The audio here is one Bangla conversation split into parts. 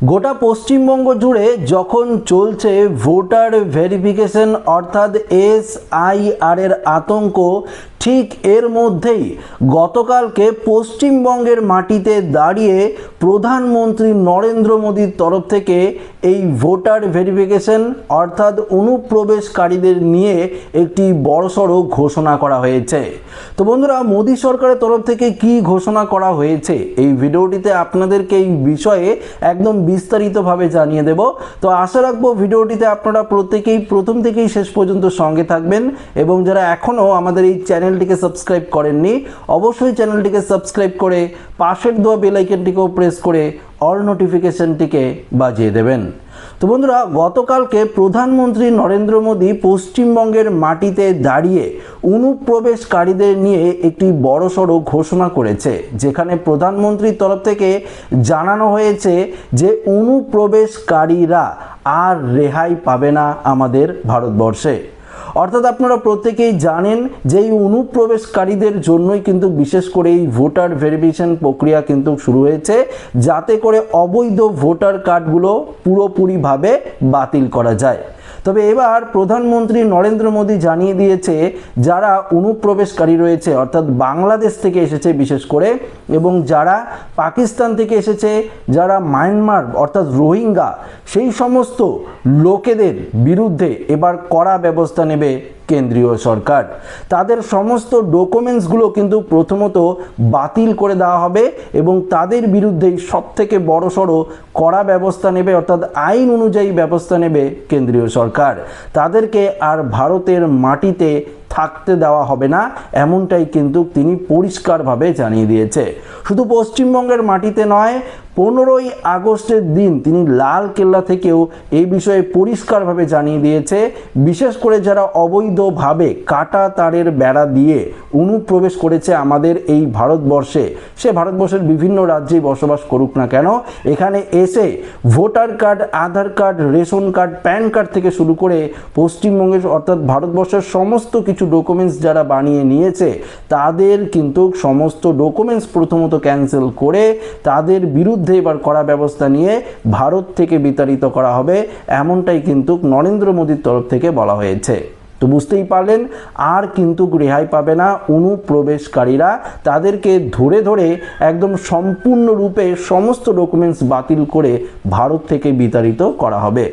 গোটা পশ্চিমবঙ্গ জুড়ে যখন চলছে ভোটার ভেরিফিকেশন অর্থাৎ এস আই আর এর আতঙ্ক ঠিক এর মধ্যেই গতকালকে পশ্চিমবঙ্গের মাটিতে দাঁড়িয়ে প্রধানমন্ত্রী নরেন্দ্র মোদীর তরফ থেকে এই ভোটার ভেরিফিকেশন অর্থাৎ অনুপ্রবেশকারীদের নিয়ে একটি বড়সড় ঘোষণা করা হয়েছে। তো বন্ধুরা, মোদী সরকারের তরফ থেকে কি ঘোষণা করা হয়েছে এই ভিডিওটিতে আপনাদেরকে এই বিষয়ে একদম বিস্তারিতভাবে জানিয়ে দেব। তো আশা রাখব ভিডিওটিতে আপনারা প্রত্যেকেই, প্রথম থেকেই শেষ পর্যন্ত সঙ্গে থাকবেন এবং যারা এখনও আমাদের এই চ্যানেলটিকে সাবস্ক্রাইব করেননি, অবশ্যই চ্যানেলটিকে সাবস্ক্রাইব করে পাশের দেওয়া বেলাইকনটিকেও প্রেস করে অল নোটিফিকেশনটিকে বাজিয়ে দেবেন। তো বন্ধুরা, গতকালকে প্রধানমন্ত্রী নরেন্দ্র মোদী পশ্চিমবঙ্গের মাটিতে দাঁড়িয়ে অনুপ্রবেশকারীদের নিয়ে একটি বড়সড় ঘোষণা করেছে, যেখানে প্রধানমন্ত্রীর তরফ থেকে জানানো হয়েছে যে অনুপ্রবেশকারীরা আর রেহাই পাবে না আমাদের ভারতবর্ষে। অর্থাৎ আপনারা প্রত্যেকেই জানেন যে এই অনুপ্রবেশকারীদের জন্যই কিন্তু বিশেষ করে এই ভোটার ভেরিফিকেশন প্রক্রিয়া কিন্তু শুরু হয়েছে, যাতে করে অবৈধ ভোটার কার্ডগুলো পুরোপুরিভাবে বাতিল করা যায়। তবে এবার প্রধানমন্ত্রী নরেন্দ্র মোদী জানিয়ে দিয়েছে, যারা অনুপ্রবেশকারী রয়েছে, অর্থাৎ বাংলাদেশ থেকে এসেছে বিশেষ করে, এবং যারা পাকিস্তান থেকে এসেছে, যারা মায়ানমার, অর্থাৎ রোহিঙ্গা, সেই সমস্ত লোকেদের বিরুদ্ধে এবার কড়া ব্যবস্থা নেবে কেন্দ্রীয় সরকার। তাদের সমস্ত ডকুমেন্টসগুলো কিন্তু প্রথমত বাতিল করে দেওয়া হবে এবং তাদের বিরুদ্ধেই সব থেকে বড় সড়ো কড়া ব্যবস্থা নেবে, অর্থাৎ আইন অনুযায়ী ব্যবস্থা নেবে কেন্দ্রীয় সরকার। তাদেরকে আর ভারতের মাটিতে থাকতে দেওয়া হবে না, এমনটাই কিন্তু তিনি পরিষ্কারভাবে জানিয়ে দিয়েছে। শুধু পশ্চিমবঙ্গের মাটিতে নয়, পনেরোই আগস্টের দিন তিনি লাল কেল্লা থেকেও এই বিষয়ে পরিষ্কারভাবে জানিয়ে দিয়েছে। বিশেষ করে যারা অবৈধভাবে কাটা তারের বেড়া দিয়ে অনুপ্রবেশ করেছে আমাদের এই ভারতবর্ষে, সে ভারতবর্ষের বিভিন্ন রাজ্যেই বসবাস করুক না কেন, এখানে এসে voter card, Aadhaar card, ration card, PAN card থেকে শুরু করে পশ্চিমবঙ্গের অর্থাৎ ভারতবর্ষের সমস্ত কিছু ডকুমেন্টস যারা বানিয়ে নিয়েছে, তাদের কিন্তু সমস্ত ডকুমেন্টস প্রথমত ক্যান্সেল করে তাদের বিরুদ্ধে এবার করা ব্যবস্থা নিয়ে ভারত থেকে বিতাড়িত করা হবে, এমনটাই কিন্তু নরেন্দ্র মোদীর তরফ থেকে বলা হয়েছে। তো বুঝতেই পারলেন, আর কিন্তু রেহাই পাবে না অনুপ্রবেশকারীরা। তাদেরকে ধরে ধরে একদম সম্পূর্ণরূপে সমস্ত ডকুমেন্টস বাতিল করে ভারত থেকে বিতাড়িত করা হবে।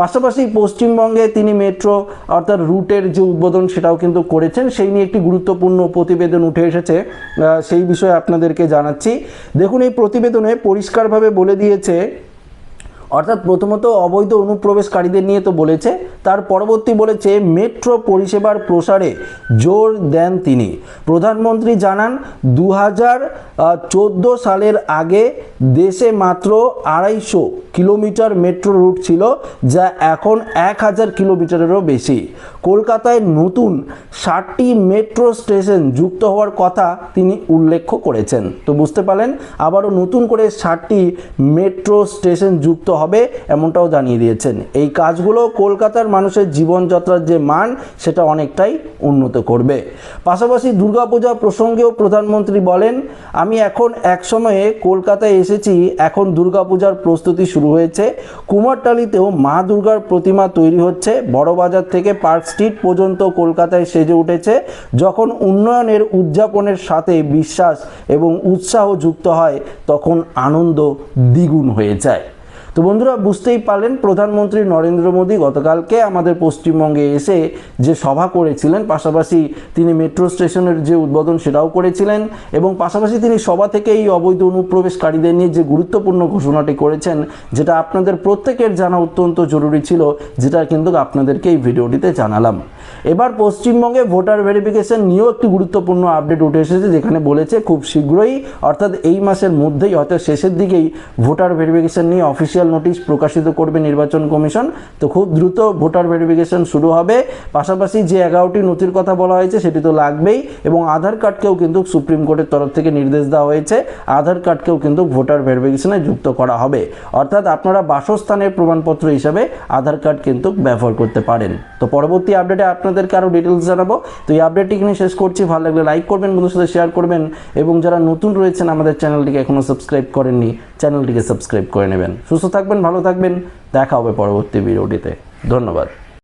পাশাপাশি পশ্চিমবঙ্গে তিনি মেট্রো অর্থাৎ রুটের যে উদ্বোধন সেটাও কিন্তু করেছেন, সেই নিয়ে একটি গুরুত্বপূর্ণ প্রতিবেদন উঠে এসেছে সেই বিষয়ে আপনাদেরকে জানাচ্ছি। দেখুন, এই প্রতিবেদনে পরিষ্কারভাবে বলে দিয়েছে অর্থাৎ প্রথমত অবৈধ অনুপ্রবেশকারীদের নিয়ে তো বলেছে, তার পরবর্তী বলেছে, মেট্রো পরিষেবার প্রসারে জোর দেন তিনি। প্রধানমন্ত্রী জানান দু হাজার চোদ্দ সালের আগে দেশে মাত্র আড়াইশো কিলোমিটার মেট্রো রুট ছিল, যা এখন এক হাজার কিলোমিটারেরও বেশি। কলকাতায় নতুন ষাটটি মেট্রো স্টেশন যুক্ত হওয়ার কথা তিনি উল্লেখ করেছেন। তো বুঝতে পারলেন, আবারও নতুন করে ষাটটি মেট্রো স্টেশন যুক্ত হবে এমনটাও জানিয়ে দিয়েছেন। এই কাজগুলো কলকাতার মানুষের জীবনযাত্রার যে মান, সেটা অনেকটাই উন্নত করবে। পাশাপাশি দুর্গাপূজা প্রসঙ্গেও প্রধানমন্ত্রী বলেন, আমি এখন এক সময়ে কলকাতায় এসেছি, এখন দুর্গাপূজার প্রস্তুতি শুরু হয়েছে। কুমারটালিতেও মা দুর্গার প্রতিমা তৈরি হচ্ছে। বড়বাজার থেকে পার্ক স্ট্রিট পর্যন্ত কলকাতায় সেজে উঠেছে। যখন উন্নয়নের উদযাপনের সাথে বিশ্বাস এবং উৎসাহ যুক্ত হয়, তখন আনন্দ দ্বিগুণ হয়ে যায়। তো বন্ধুরা, বুঝতেই পারলেন প্রধানমন্ত্রী নরেন্দ্র মোদী গতকালকে আমাদের পশ্চিমবঙ্গে এসে যে সভা করেছিলেন, পাশাপাশি তিনি মেট্রো স্টেশনের যে উদ্বোধন সেটাও করেছিলেন এবং পাশাপাশি তিনি সভা থেকে এই অবৈধ অনুপ্রবেশকারীদের নিয়ে যে গুরুত্বপূর্ণ ঘোষণাটি করেছেন, যেটা আপনাদের প্রত্যেকের জানা অত্যন্ত জরুরি ছিল, যেটা কিন্তু আপনাদেরকে এই ভিডিওটিতে জানালাম। এবার পশ্চিমবঙ্গে ভোটার ভেরিফিকেশন নিয়েও একটি গুরুত্বপূর্ণ আপডেট উঠে এসেছে, যেখানে বলেছে খুব শীঘ্রই, অর্থাৎ এই মাসের মধ্যেই, হয়তো শেষের দিকেই, ভোটার ভেরিফিকেশন নিয়ে অফিসিয়াল নোটিশ প্রকাশিত করবে নির্বাচন কমিশন। তো খুব দ্রুত ভোটার ভেরিফিকেশন শুরু হবে। পাশাপাশি যে এগারোটি নথির কথা বলা হয়েছে, সেটি তো লাগবেই এবং আধার কার্ডকেও কিন্তু সুপ্রিম কোর্টের তরফ থেকে নির্দেশ দেওয়া হয়েছে। আধার কার্ডকেও কিন্তু ভোটার ভেরিফিকেশনে যুক্ত করা হবে। অর্থাৎ আপনারা বাসস্থানের প্রমাণপত্র হিসাবে আধার কার্ড কিন্তু ব্যবহার করতে পারেন। তো পরবর্তী আপডেটে আপনাদেরকে আরও ডিটেলস জানাব। তো এই আপডেটটি এখানে শেষ করছি। ভালো লাগলে লাইক করবেন বন্ধুর সাথে শেয়ার করবেন এবং যারা নতুন রয়েছেন আমাদের চ্যানেলটিকে এখনও সাবস্ক্রাইব করেননি চ্যানেলটিকে সাবস্ক্রাইব করে নেবেন। সুস্থ থাকবেন ভালো থাকবেন। দেখা হবে পরবর্তী ভিডিওটিতে। ধন্যবাদ।